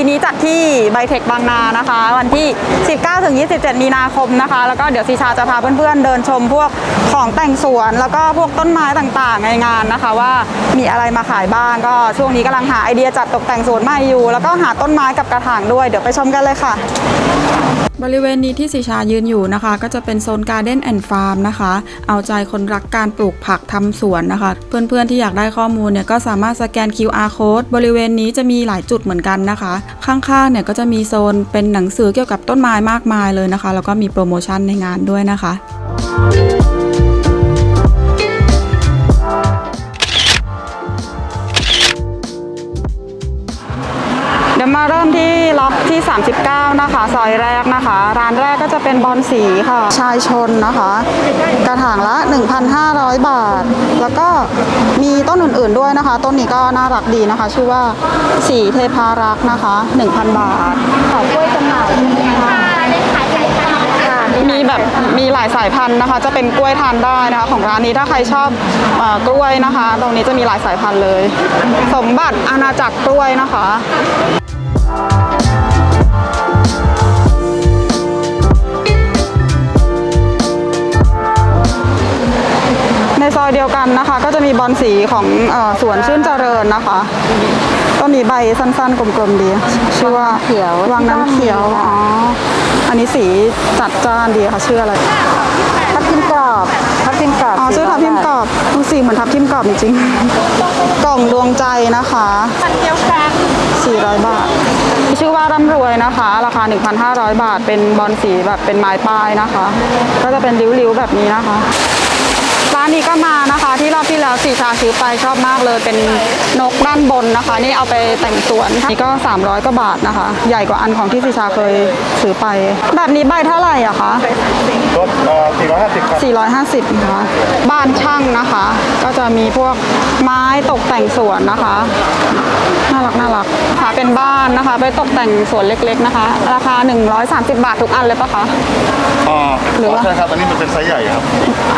ปีนี้จัดที่ไบเทคบางนานะคะ วันที่ 19-27 มีนาคมนะคะ แล้วก็เดี๋ยวซีชาจะพาเพื่อนๆ เดินชมพวกของแต่งสวน แล้วก็พวกต้นไม้ต่างๆ ในงานนะคะ ว่ามีอะไรมาขายบ้างก็ช่วงนี้กำลังหาไอเดียจัดตกแต่งสวนใหม่อยู่ แล้วก็หาต้นไม้กับกระถางด้วยเดี๋ยวไปชมกันเลยค่ะ บริเวณนี้ที่สีชายืนอยู่นะคะ ก็จะเป็นโซนการ์เด้นแอนด์ฟาร์มนะคะ เอาใจคนรักการปลูกผักทำสวนนะคะ เพื่อนๆที่อยากได้ข้อมูลเนี่ยก็สามารถสแกน QR code บริเวณนี้จะมีหลายจุดเหมือนกันนะคะ ข้างๆเนี่ยก็จะมีโซนเป็นหนังสือเกี่ยวกับต้นไม้มากมายเลยนะคะ แล้วก็มีโปรโมชั่นในงานด้วยนะคะเดี๋ยวมาเริ่มที่ ล็อกที่ 39 นะคะ ซอยแรกนะคะ ร้านแรกก็จะเป็นบอลสีค่ะ ชายชนนะคะ กระถางละ 1,500 บาท แล้วก็มีต้นอื่นๆด้วยนะคะ ต้นนี้ก็น่ารักดีนะคะ ชื่อว่าสีเทพารักษ์นะคะ 1,000 บาทขอกล้วยจำหน่ายใช่ไหมคะได้ขายหลายพันค่ะมีแบบมีหลายสายพันธุ์นะคะ จะเป็นกล้วยทานได้นะคะ ของร้านนี้ถ้าใครชอบเออกล้วยนะคะ ตรงนี้จะมีหลายสายพันธุ์เลย สมบัติอาณาจักรกล้วยนะคะ ซอยเดียวกันนะคะ ก็จะมีบอลสีของเออสวนชื่นเจริญนะคะต้นนี้ใบสั้นๆ กลมๆดี ชื่อว่าเขียววังน้ำเขียวอ๋ออันนี้สีจัดจ้านดีค่ะชื่ออะไรทับทิมกรอบทับทิมกรอบอ๋อชื่อทับทิมกรอบดูสีเหมือนทับทิมกรอบจริงๆกล่องดวงใจนะคะพันเดียวกัน400 บาท ชื่อว่าร่ำรวยนะคะ ราคา 1,500 บาท เป็นบอลสีแบบเป็นไม้ป้ายนะคะ ก็จะเป็นริ้วๆแบบนี้นะคะ ร้านนี้ก็มานะคะที่รอบที่แล้วสีชาซื้อไปชอบมากเลยเป็นนกด้านบนนะคะ นี่เอาไปแต่งสวนนี่ก็ 300กว่าบาทนะคะ ใหญ่กว่าอันของที่สีชาเคยซื้อไป แบบนี้ใบเท่าไหร่อะคะรถเอ่อ450ครับ450นะคะบ้านช่างนะคะ ก็จะมีพวกไม้ตกแต่งสวนนะคะ น่ารักน่ารักค่ะเป็นบ้านนะคะ ไปตกแต่งสวนเล็กๆนะคะ ราคา 130 บาททุกอันเลยปะคะอ่าหรือว่าใช่ครับอันนี้มันเป็นไซส์ใหญ่ครับ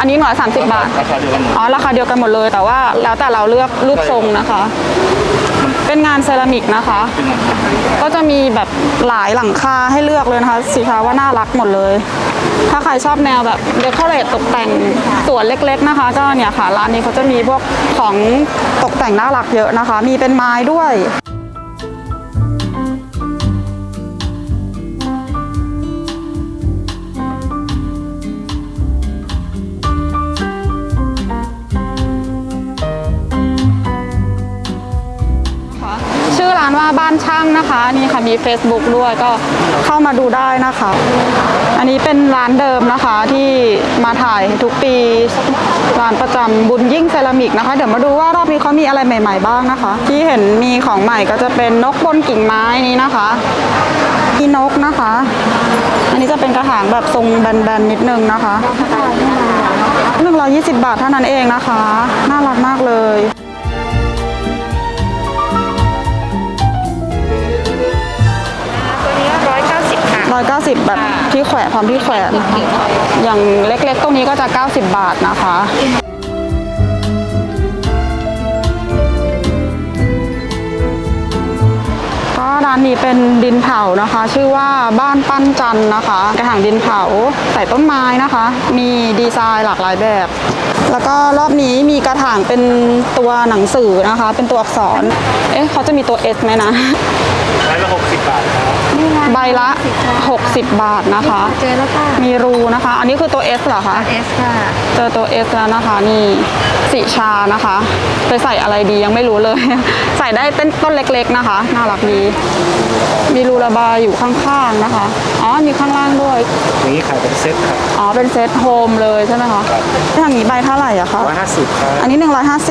อันนี้130 บาท ราคาเดียวกันหมดอ๋อราคาเดียวกันหมดเลย แต่ว่าแล้วแต่เราเลือกรูปทรงนะคะ เป็นงานเซรามิกนะคะ ก็จะมีแบบหลายหลังคาให้เลือกเลยนะคะสีชาว่าน่ารักหมดเลย ถ้าใครชอบแนวแบบเดคอเรทตกแต่งสวนเล็กๆนะคะ ก็เนี่ยค่ะร้านนี้เขาจะมีพวกของตกแต่งน่ารักเยอะนะคะ มีเป็นไม้ด้วยานช่งนะคะนี่ค่ะมี Facebook ด้วยก็เข้ามาดูได้นะคะ อันนี้เป็นร้านเดิมนะคะที่มาถ่ายทุกปีร้านประจำบุญยิ่งเซรามิกนะคะ เดี๋ยวมาดูว่ารอบนี้เขามีอะไรใหม่ ๆ บ้างนะคะ ที่เห็นมีของใหม่ก็จะเป็นนกบนกิ่งไม้นี้นะคะมีนกนะคะ อันนี้จะเป็นกระถางแบบทรงแบนๆนิดนึงนะคะ120 บาทเท่านั้นเองนะคะ น่ารักมากเลย เก้าสิบแบบที่แขวะพร้อมที่แขวะอย่างเล็กๆ ตรงนี้ก็จะเก้าสิบบาทนะคะก็ร้านนี้เป็นดินเผานะคะ ชื่อว่าบ้านปั้นจันนะคะ กระถางดินเผาใส่ต้นไม้นะคะ มีดีไซน์หลากหลายแบบ แล้วก็รอบนี้มีกระถางเป็นตัวหนังสือนะคะ เป็นตัวอักษร เอ๊ะเขาจะมีตัว S ไหมนะใบละ60บาทครับใบละ 60 บาทนะคะ เจอแล้วค่ะมีรูนะคะ อันนี้คือตัว S เหรอคะ เอสค่ะ เจอตัว S แล้วนะคะนี่ สีชานะคะไปใส่อะไรดียังไม่รู้เลย ใส่ได้เป็นต้นเล็กๆนะคะ น่ารักดี มีรูระบายอยู่ข้างๆนะคะ อ๋อ มีข้างล่างด้วย นี้ขายเป็นเซ็ตครับ อ๋อ เป็นเซตโฮมเลยใช่ไหมคะทางนี้ใบเท่าไหร่อะคะ150ครับอันนี้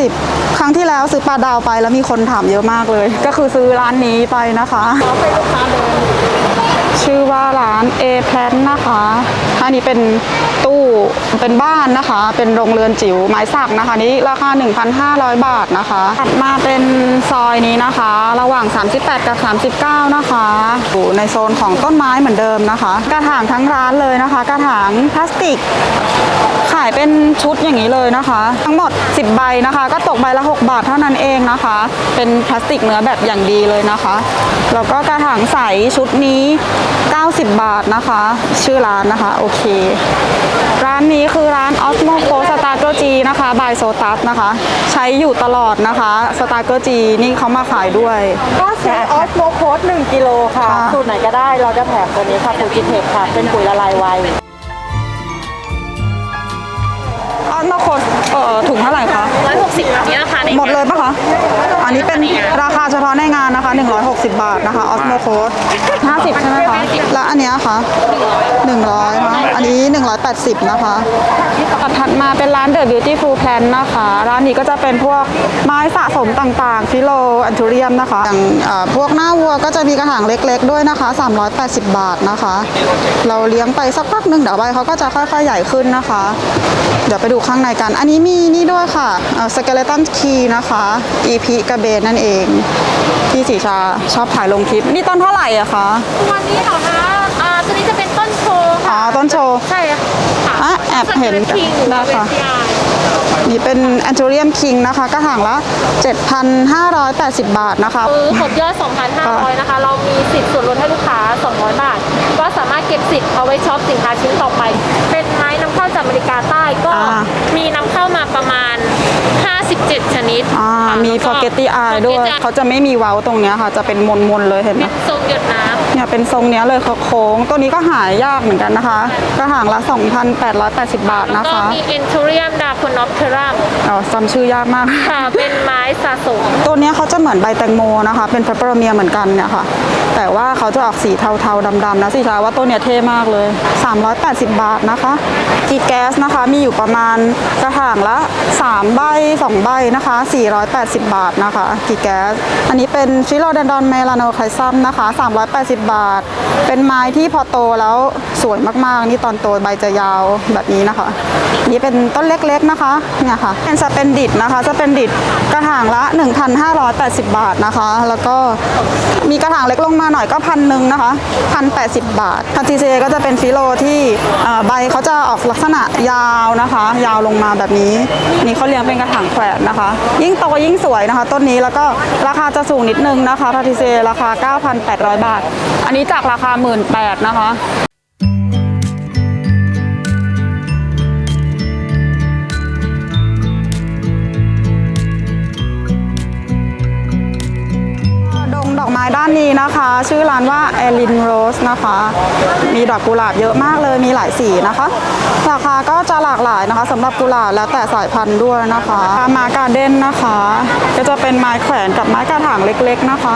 150 ครั้งที่แล้วซื้อปลาดาวไปแล้วมีคนถามเยอะมากเลย ก็คือซื้อร้านนี้ไปนะคะเป็นลูกค้าเดิมชื่อว่าร้าน A p l a n นะคะอันนี้เป็น ตู้เป็นบ้านนะคะ เป็นโรงเรือนจิ๋วไม้สักนะคะ นี้ราคา 1,500 บาทนะคะถัดมาเป็นซอยนี้นะคะ ระหว่าง 38 กับ 39 นะคะอยู่ในโซนของต้นไม้เหมือนเดิมนะคะ กระถางทั้งร้านเลยนะคะ กระถางพลาสติก ขายเป็นชุดอย่างนี้เลยนะคะ ทั้งหมด 10 ใบนะคะ ก็ตกใบละ 6 บาทเท่านั้นเองนะคะ เป็นพลาสติกเนื้อแบบอย่างดีเลยนะคะแล้วก็กระถางใสชุดนี้ 90 บาทนะคะ ชื่อร้านนะคะ โอเคร้านนี้คือร้าน Osmo Co s t a r g e r G นะคะ บายโซตัสนะคะ ใช้อยู่ตลอดนะคะ s t a r g e r G นี่เขามาขายด้วย ก็ซื้อออสโมโคส1กิโลค่ะ ค่ะ สูตรไหนก็ได้เราจะแถมตัวนี้ค่ะปุ๋ยจิเทคค่ะ เป็นปุ๋ยละลายไว Osmo Co เอ่อถุงเท่าไหร่คะ 160แบบนี้ราคาใน หมดเลยปะคะ อันนี้เป็นราคาเฉพาะในงานนะคะ 160 บาทนะคะออสโมโคด50 ใช่ไหมคะ แล้วอันเนี้ยคะ100นะอันนี้ 180 นะคะ ถัดมาเป็นร้าน The Beautiful Plant นะคะ ร้านนี้ก็จะเป็นพวกไม้สะสมต่างๆ ฟิโลแอนทูเรียมนะคะ อย่างเอ่อพวกหน้าวัวก็จะมีกระถางเล็กๆด้วยนะคะ 380 บาทนะคะ เราเลี้ยงไปสักพักหนึ่งเดี๋ยวใบเขาก็จะค่อยๆใหญ่ขึ้นนะคะ เดี๋ยวไปดูข้างในกัน อันนี้มีนี่ด้วยค่ะสเกเลตันคีนะคะ EP กระเบนนั่นเอง ที่สีชาชอบถ่ายลงคลิป นี่ต้นเท่าไหร่อะคะวันนี้เหรอคะอ่าตัวนี้จะเป็นต้นโชว์อ๋อค่ะต้นโชว์ใช่ค่ะอะแอบเห็นคิงได้ค่ะ เวทีอาร์นี่เป็นแอน u เรียมคิงนะคะ กระถางละ 7,580 บาทนะคะ คือหดยอด 2,500 นะคะ เรามีสิทธิ์ส่วนลดให้ลูกค้า 200 บาท ก็สามารถเก็บสิทธิ์เอาไว้ช็อปสินค้าชิ้นต่อไป เป็นไม้นำเข้าจากอเมริกาใต้ก็อ่ามีนำเข้ามาประมาณ 57ชนิดอ่าค่ะมี แล้วก็ forgetty eye ด้วย forgetty eye เขาจะไม่มีเว้าตรงเนี้ยค่ะ จะเป็นมนๆเลยเห็นไหม เป็นทรงหยดน้ำ เนี่ยเป็นทรงเนี้ยเลยโค้งๆตัวนี้ก็หายยากเหมือนกันนะคะ กระถางละ 2,880 บาทแล้วนะก็คะมีเอนทูเรียมดา c คนอฟเทรัมอ๋อจำชื่อยากมาก ค่ะเป็นไม้สะสม ตัวเนี้ยเขาจะเหมือนใบแตงโมนะคะ เป็นเพปเปอร์เมียเหมือนกันเนี่ยค่ะ แต่ว่าเขาจะออกสีเทาๆดำๆนะสิชาว่าตัวเนี้ยเท่มากเลย 380 บาทนะคะกีแก๊สนะคะมีอยู่ประมาณกระถางละ 3 ใบ 2 ใบนะคะ 480 บาทนะคะกีแก๊ส อันนี้เป็นฟิโลเดนดอนเมลาโนไคซัมนะคะ 380 บาท เป็นไม้ที่พอโตแล้วสวยมากๆ นี่ตอนโตใบจะยาวแบบนี้นะคะ นี่เป็นต้นเล็กๆนะคะเนี่ยค่ะเป็นสเปนดิตนะคะสเปนดิตกระถางละ 1,580 บาทนะคะ แล้วก็มีกระถางเล็กลงมาหน่อยก็พันหนึ่งนะคะพันแปดสิบบาทคันทีเจก็จะเป็นฟิโลที่ใบเขาจะออกลักษณะยาวนะคะ ยาวลงมาแบบนี้ นี่เขาเลี้ยงเป็นกระถางแขวนนะคะ ยิ่งโตยิ่งสวยนะคะ ต้นนี้แล้วก็ราคาจะสูงนิดนึงนะคะพาทิเซราคา 9,800 บาท อันนี้จากราคา 18,000นะคะดอกไม้ด้านนี้นะคะ ชื่อร้านว่าแอลินโรสนะคะ มีดอกกุหลาบเยอะมากเลยมีหลายสีนะคะ ราคาก็จะหลากหลายนะคะสำหรับกุหลาบแล้วแต่สายพันธุ์ด้วยนะคะมาการเด้นนะคะ ก็จะเป็นไม้แขวนกับไม้กระถางเล็กๆนะคะ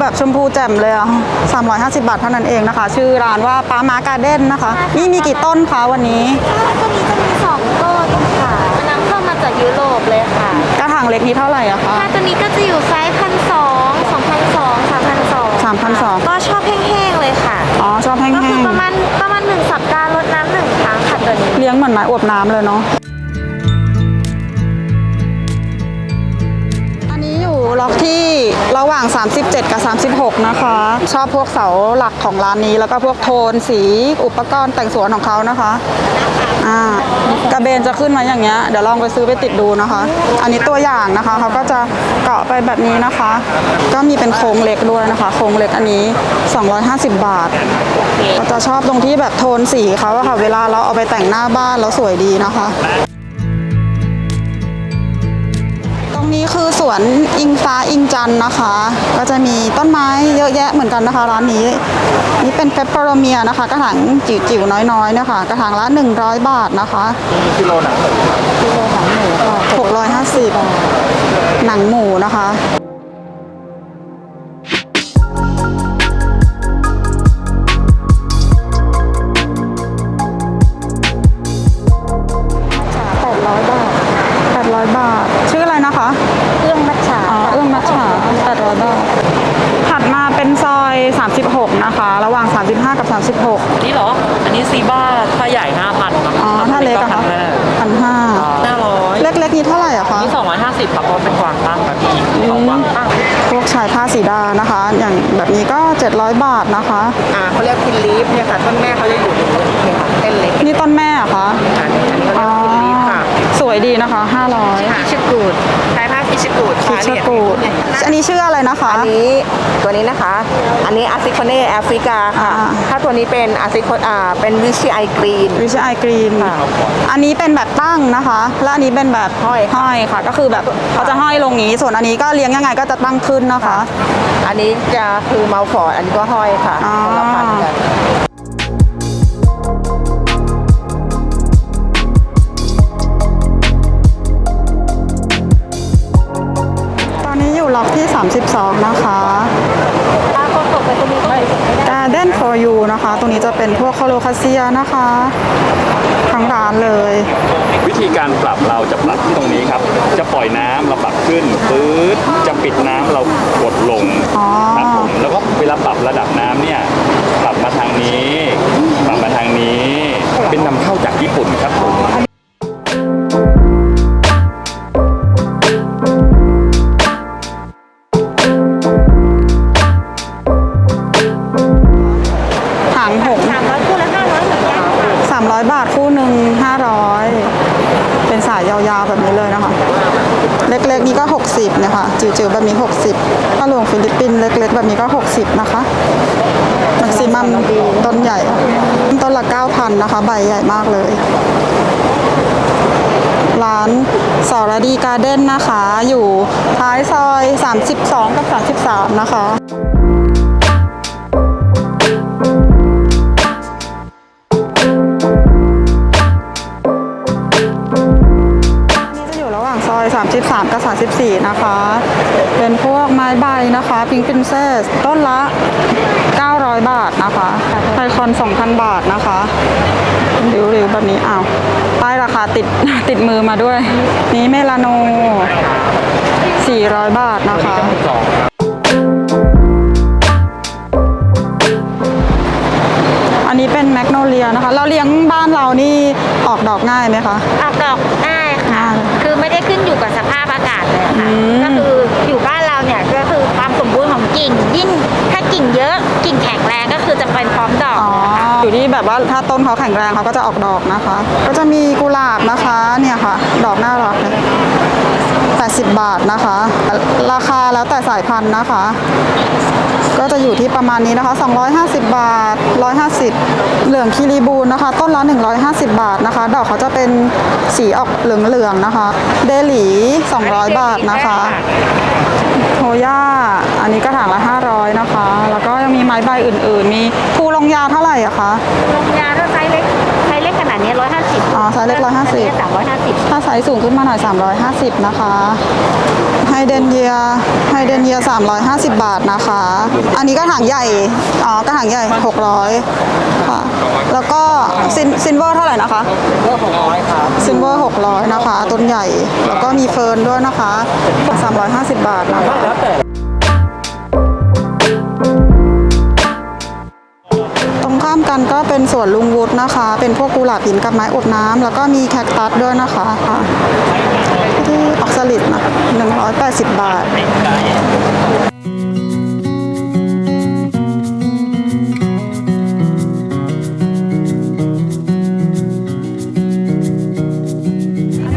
แบบชมพูแจ่มเลยอะ350 บาทเท่านั้นเองนะคะ ชื่อร้านว่าป้ามาการ์เด้นนะคะ นี่มีกี่ต้นคะวันนี้ตัวนี้จะมี2ต้นค่ะนำเข้ามาจากยุโรปเลยค่ะ กระถางเล็กนี้เท่าไหร่อะคะถ้าตัวนี้ก็จะอยู่ไซส์พันสองสองพันสองสามพันสอง3,200ก็ชอบแห้งๆเลยค่ะ อ๋อชอบแห้ก็คืงอประมาณประมาณหนึ่งสัปดาห์รดน้ำหนึ่งครั้งค่ะตัวนี้ๆเลี้ยงเหมือนไม้อวบน้ำเลยเนาะ 37 กับ 36 นะคะ ชอบพวกเสาหลักของร้านนี้ แล้วก็พวกโทนสีอุปกรณ์แต่งสวนของเขานะคะอ่ากระเบนจะขึ้นมาอย่างเงี้ยเดี๋ยวลองไปซื้อไปติดดูนะคะ อันนี้ตัวอย่างนะคะเขาก็จะเกาะไปแบบนี้นะคะ ก็มีเป็นโครงเล็กด้วยนะคะ โครงเล็กอันนี้ 250 บาทก็จะชอบตรงที่แบบโทนสีเขาอะค่ะ เวลาเราเอาไปแต่งหน้าบ้านแล้วสวยดีนะคะ สวนอิงฟ้าอิงจันนะคะ ก็จะมีต้นไม้เยอะแยะเหมือนกันนะคะ ร้านนี้ นี่เป็นเปปเปอร์เมียนะคะ กระถางจิ๋วๆน้อยๆนะคะ กระถางละ 100 บาทนะคะกิโลหนังหมู650หนังหมูนะคะ800บาท800บาท ชื่ออะไรนะคะาด้าถัดมาเป็นซอย 36 นะคะ ระหว่าง 35 กับ 36 นี่เหรอ อันนี้ซีบ้าถ้าใหญ่ 5,000ครับอ๋อ ถ้าเล็กอะคะพันห้าห้าร้อยเล็กๆนี้เท่าไหร่อะคะนี่250ครับเพราะเป็นกวางตั้งแบบนี้สองวางตั้งพวกชายผ้าสีดานะคะ อย่างแบบนี้ก็เจ็ดร้อยบาทนะคะ อ่าเขาเรียกพินลีฟเนี่ยค่ะ ต้นแม่เขาจะอยู่ตรงนี้ค่ะเป็นเล็กนี่ต้นแม่อะคะอ๋อสวยดีนะคะห้าร้อยชิบกูดชายผ้า พิชกูดคิค่ะชเนี่ยกูดอันนี้ชื่ออะไรนะคะ อันนี้ตัวนี้นะคะ อันนี้อาซิโคเน่แอฟริกาค่ะ อ่า ถ้าตัวนี้เป็นอาซิโคอ่าเป็นวิชิไอกรีน วิชไอกรีนค่ะอันนี้เป็นแบบตั้งนะคะ และอันนี้เป็นแบบห้อยห้อยค่ะ ก็คือแบบเขาจะห้อยลงนี้ ส่วนอันนี้ก็เลี้ยงยังไงก็จะตั้งขึ้นนะคะ อันนี้จะคือเมาฟอร์ดอันนี้ก็ห้อยค่ะอ๋อ คนละพันกัน 32 นะคะถ้าคนตกไปตรงนี้ก็ไม่ได้ Garden for you นะคะ ตรงนี้จะเป็นพวกคาโลคาเซียนะคะ ทั้งร้านเลย วิธีการปรับเราจะปรับที่ตรงนี้ครับ จะปล่อยน้ำเราปรับขึ้นปื๊ดจะปิดน้ำเรากดลงอ๋อ ครับผมแล้วก็เวลาปรับระดับน้ำเนี่ยปรับมาทางนี้ ปรับมาทางนี้ เป็นนำเข้าจากญี่ปุ่นครับผมานสอรดีการ์เด้นนะคะ อยู่ท้ายซอย 32 กับ 33 นะคะนี่จะอยู่ระหว่างซอย33 กับ 34 นะคะ เป็นพวกไม้ใบนะคะพิง k ินเซสต้นละ 900 บาทนะคะไทคอน 2,000 บาทนะคะริ้วๆแบบนี้อ้าวายราคาติดติดมือมาด้วย นี้เมลาโน 400 บาทนะคะ อันนี้เป็นแมกโนเลียนะคะ เราเลี้ยงบ้านเรานี่ออกดอกง่ายไหมคะ ออกดอกง่ายค่ะง่ายคือไม่ได้ขึ้นอยู่กับสภาพอากาศเลยค่ะอืมก็คืออยู่บ้านเราเนี่ยก็ กิ่งยิ่งถ้ากิ่งเยอะกิ่งแข็งแรงก็คือจะเป็นพร้อมดอกอ๋ออยู่ที่แบบว่าถ้าต้นเขาแข็งแรงเขาก็จะออกดอกนะคะ ก็จะมีกุหลาบนะคะเนี่ยค่ะ ดอกน่ารักเลย80 บาทนะคะ ราคาแล้วแต่สายพันธุ์นะคะ ก็จะอยู่ที่ประมาณนี้นะคะ 250 บาท 150 เหลืองคีรีบูนนะคะ ต้นละ 150 บาทนะคะ ดอกเขาจะเป็นสีออกเหลืองๆนะคะ เดหลี 200 บาทนะคะโทย่าอันนี้กระถางละ 500 นะคะ แล้วก็ยังมีไม้ใบอื่นๆ มีภูลงยาเท่าไหร่อะคะลงยาถ้าไซส์เล็กไซส์เล็กขนาดนี้ร้อยห้าสิบอ๋อไซส์เล็ก150สามร้อยห้าสิบถ้าไซส์สูงขึ้นมาหน่อย 350 นะคะ ไฮเดนเยีย ไฮเดนเยีย 350 บาทนะคะ อันนี้กระถางใหญ่ อ๋อกระถางใหญ่ 600 ค่ะ แล้วก็ซินซินเวอร์เท่าไหร่นะคะเรื่องของร้อยครับซินเวอร์600 นะคะ ต้นใหญ่ แล้วก็มีเฟิร์นด้วยนะคะ 350 บาทนะคะ แล้วแต่ ข้ามกันก็เป็นสวนลุงวุฒนะคะ เป็นพวกกุหลาบหินกับไม้อบน้ำแล้วก็มีแคคตัสด้วยนะคะค่ะที่ออกสลิดนะ180บาท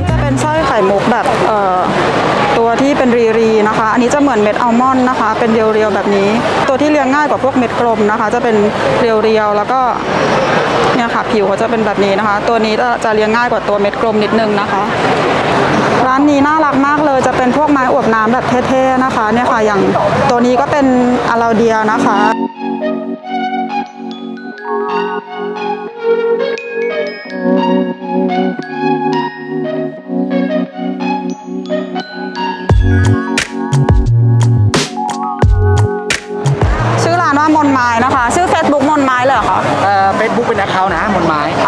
จะเป็นสร้อยไข่มุกแบบ เอ่อ ตัวที่เป็นรีรี นะคะ อันนี้จะเหมือนเม็ดอัลมอนด์นะคะ เป็นเรียวๆแบบนี้ ตัวที่เลี้ยงง่ายกว่าพวกเม็ดกลมนะคะ จะเป็นเรียวๆแล้วก็เนี่ยค่ะผิวเขาจะเป็นแบบนี้นะคะ ตัวนี้จะจะเลี้ยงง่ายกว่าตัวเม็ดกลมนิดนึงนะคะ ร้านนี้น่ารักมากเลยจะเป็นพวกไม้อวบน้ำแบบเท่ๆนะคะเนี่ยค่ะอย่างตัวนี้ก็เป็นอาราเดียนะคะชื่อ ม้นะคะ ชื่อ Facebook มนไม้เลยเหรอคะเอ่อเฟซบุ๊กเป็นอคเคาท์นะมนไม้ ค่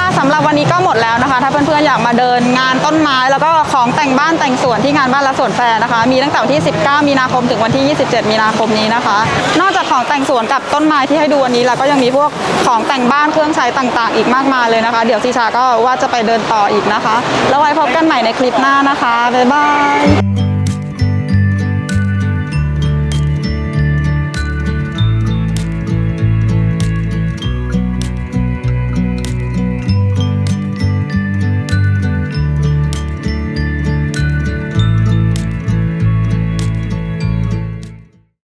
ะสำหรับวันนี้ก็หมดแล้วนะคะ ถ้าเพื่อนๆอยากมาเดินงานต้นไม้ แล้วก็ของแต่งบ้านแต่งสวนที่งานบ้านและสวนแฟน นะคะ มีตั้งแต่วันที่ 19 มีนาคมถึงวันที่ 27 มีนาคมนี้นะคะ นอกจากของแต่งสวนกับต้นไม้ที่ให้ดูวันนี้แล้วก็ยังมีพวกของแต่งบ้านเครื่องใช้ต่างๆ อีกมากมายเลยนะคะ เดี๋ยวซีชาก็ว่าจะไปเดินต่ออีกนะคะ แล้วไว้พบกันใหม่ในคลิปหน้านะคะบ๊ายบาย